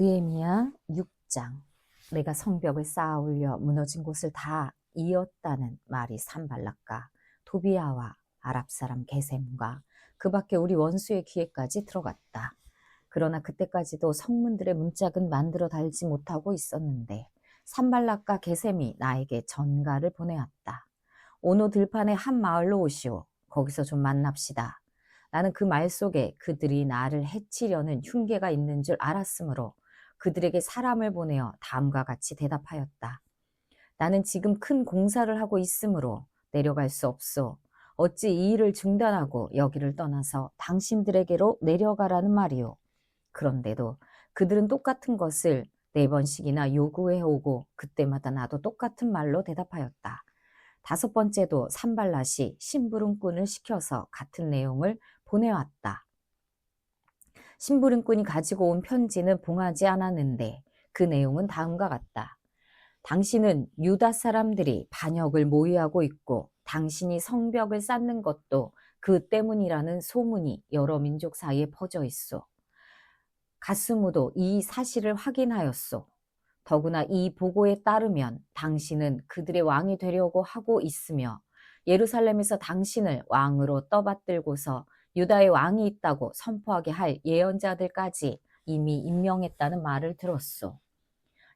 느헤미야 6장 내가 성벽을 쌓아 올려 무너진 곳을 다 이었다는 말이 산발락과 도비아와 아랍 사람 게셈과 그 밖에 우리 원수의 귀에까지 들어갔다. 그러나 그때까지도 성문들의 문짝은 만들어 달지 못하고 있었는데 산발락과 게셈이 나에게 전가를 보내왔다. 오노 들판의 한 마을로 오시오. 거기서 좀 만납시다. 나는 그 말 속에 그들이 나를 해치려는 흉계가 있는 줄 알았으므로 그들에게 사람을 보내어 다음과 같이 대답하였다. 나는 지금 큰 공사를 하고 있으므로 내려갈 수 없소. 어찌 이 일을 중단하고 여기를 떠나서 당신들에게로 내려가라는 말이오. 그런데도 그들은 똑같은 것을 네 번씩이나 요구해 오고 그때마다 나도 똑같은 말로 대답하였다. 다섯 번째도 산발랏이 심부름꾼을 시켜서 같은 내용을 보내왔다. 심부름꾼이 가지고 온 편지는 봉하지 않았는데 그 내용은 다음과 같다. 당신은 유다 사람들이 반역을 모의하고 있고 당신이 성벽을 쌓는 것도 그 때문이라는 소문이 여러 민족 사이에 퍼져 있어. 가스무도 이 사실을 확인하였소. 더구나 이 보고에 따르면 당신은 그들의 왕이 되려고 하고 있으며 예루살렘에서 당신을 왕으로 떠받들고서 유다의 왕이 있다고 선포하게 할 예언자들까지 이미 임명했다는 말을 들었소.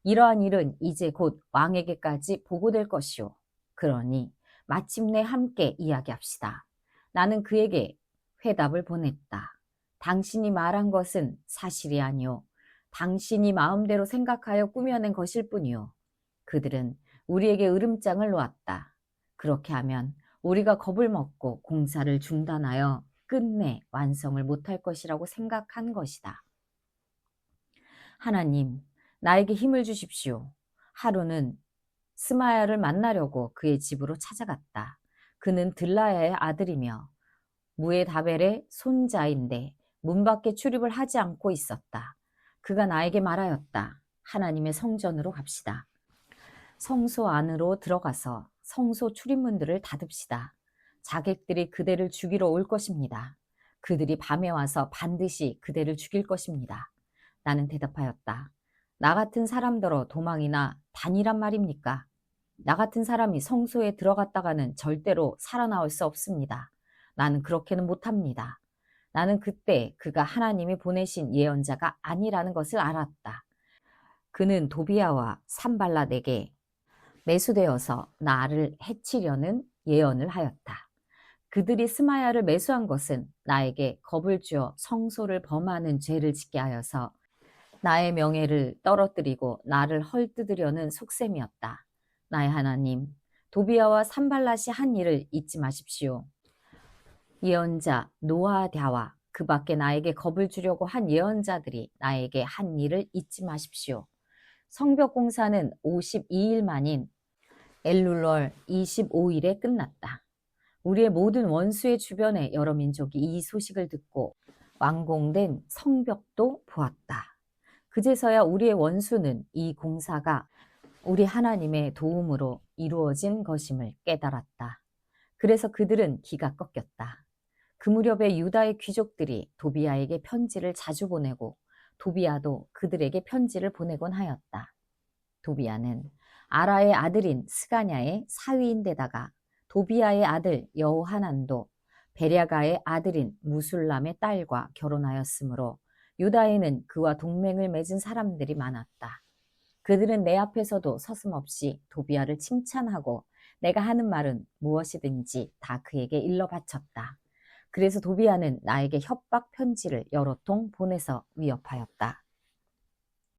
이러한 일은 이제 곧 왕에게까지 보고될 것이오. 그러니 마침내 함께 이야기합시다. 나는 그에게 회답을 보냈다. 당신이 말한 것은 사실이 아니오. 당신이 마음대로 생각하여 꾸며낸 것일 뿐이오. 그들은 우리에게 으름장을 놓았다. 그렇게 하면 우리가 겁을 먹고 공사를 중단하여 끝내 완성을 못할 것이라고 생각한 것이다. 하나님, 나에게 힘을 주십시오. 하루는 스마야를 만나려고 그의 집으로 찾아갔다. 그는 들라야의 아들이며 무에다벨의 손자인데 문 밖에 출입을 하지 않고 있었다. 그가 나에게 말하였다. 하나님의 성전으로 갑시다. 성소 안으로 들어가서 성소 출입문들을 닫읍시다. 자객들이 그대를 죽이러 올 것입니다. 그들이 밤에 와서 반드시 그대를 죽일 것입니다. 나는 대답하였다. 나 같은 사람더러 도망이나 다니란 말입니까? 나 같은 사람이 성소에 들어갔다가는 절대로 살아나올 수 없습니다. 나는 그렇게는 못합니다. 나는 그때 그가 하나님이 보내신 예언자가 아니라는 것을 알았다. 그는 도비아와 산발라에게 매수되어서 나를 해치려는 예언을 하였다. 그들이 스마야를 매수한 것은 나에게 겁을 주어 성소를 범하는 죄를 짓게 하여서 나의 명예를 떨어뜨리고 나를 헐뜯으려는 속셈이었다. 나의 하나님, 도비아와 산발랏이 한 일을 잊지 마십시오. 예언자 노아랴와 그 밖에 나에게 겁을 주려고 한 예언자들이 나에게 한 일을 잊지 마십시오. 성벽 공사는 52일 만인 엘룰월 25일에 끝났다. 우리의 모든 원수의 주변에 여러 민족이 이 소식을 듣고 완공된 성벽도 보았다. 그제서야 우리의 원수는 이 공사가 우리 하나님의 도움으로 이루어진 것임을 깨달았다. 그래서 그들은 기가 꺾였다. 그 무렵에 유다의 귀족들이 도비아에게 편지를 자주 보내고 도비아도 그들에게 편지를 보내곤 하였다. 도비아는 아라의 아들인 스가냐의 사위인데다가 도비아의 아들 여호하난도 베랴가의 아들인 무술람의 딸과 결혼하였으므로 유다에는 그와 동맹을 맺은 사람들이 많았다. 그들은 내 앞에서도 서슴없이 도비아를 칭찬하고 내가 하는 말은 무엇이든지 다 그에게 일러 바쳤다. 그래서 도비아는 나에게 협박 편지를 여러 통 보내서 위협하였다.